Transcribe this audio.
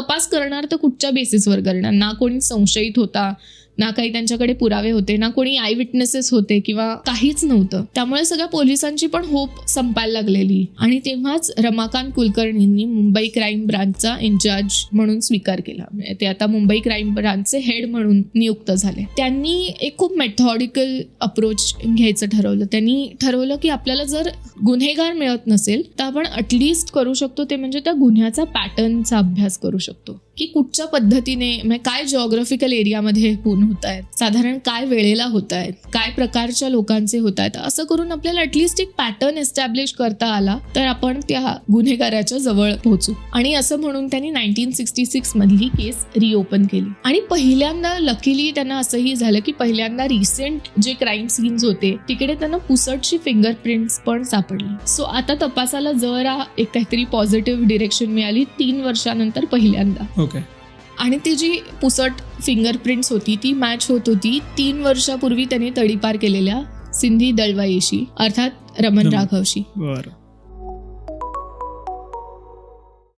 तपास करणार तर कुठच्या बेसिसवर करणार? ना कोणी संशयित होता ना काही त्यांच्याकडे पुरावे होते ना कोणी आय विटनेसेस होते किंवा काहीच नव्हतं. त्यामुळे सगळ्या पोलिसांची पण होप संपायला लागलेली. आणि तेव्हाच रमाकांत कुलकर्णींनी मुंबई क्राईम ब्रांचचा इन्चार्ज म्हणून स्वीकार केला. म्हणजे ते आता मुंबई क्राईम ब्रांचचे हेड म्हणून नियुक्त झाले. त्यांनी एक खूप मेथॉडिकल अप्रोच घ्यायचं ठरवलं. त्यांनी ठरवलं की आपल्याला जर गुन्हेगार मिळत नसेल तर आपण अटलिस्ट करू शकतो ते म्हणजे त्या गुन्ह्याचा पॅटर्नचा अभ्यास करू शकतो. की कुठच्या पद्धतीने म्हणजे काय जॉग्राफिकल एरियामध्ये पूर्ण होत आहेत? साधारण काय वेळेला होत आहेत? काय प्रकारच्या लोकांचे होत आहेत? असं करून आपल्याला ॲटलिस्ट एक पॅटर्न एस्टॅब्लिश करता आला तर आपण त्या गुन्हेगाराच्या जवळ पोहोचू. आणि असं म्हणून त्यांनी नाईन्टीन सिक्स्टी सिक्स मधली केस रिओपन केली. आणि पहिल्यांदा लकीली त्यांना असंही झालं की पहिल्यांदा रिसेंट जे क्राईम सीन्स होते तिकडे त्यांना पुसटची फिंगरप्रिंट्स पण सापडली. सो आता तपासाला जरा एक काहीतरी पॉझिटिव्ह डिरेक्शन मिळाली तीन वर्षानंतर पहिल्यांदा. ओके आणि ती जी पुसट फिंगरप्रिंट्स होती ती मॅच होत होती तीन वर्षापूर्वी त्यांनी तडीपार केलेल्या सिंधी दळवाईशी अर्थात रमण. राघवशी. बरं.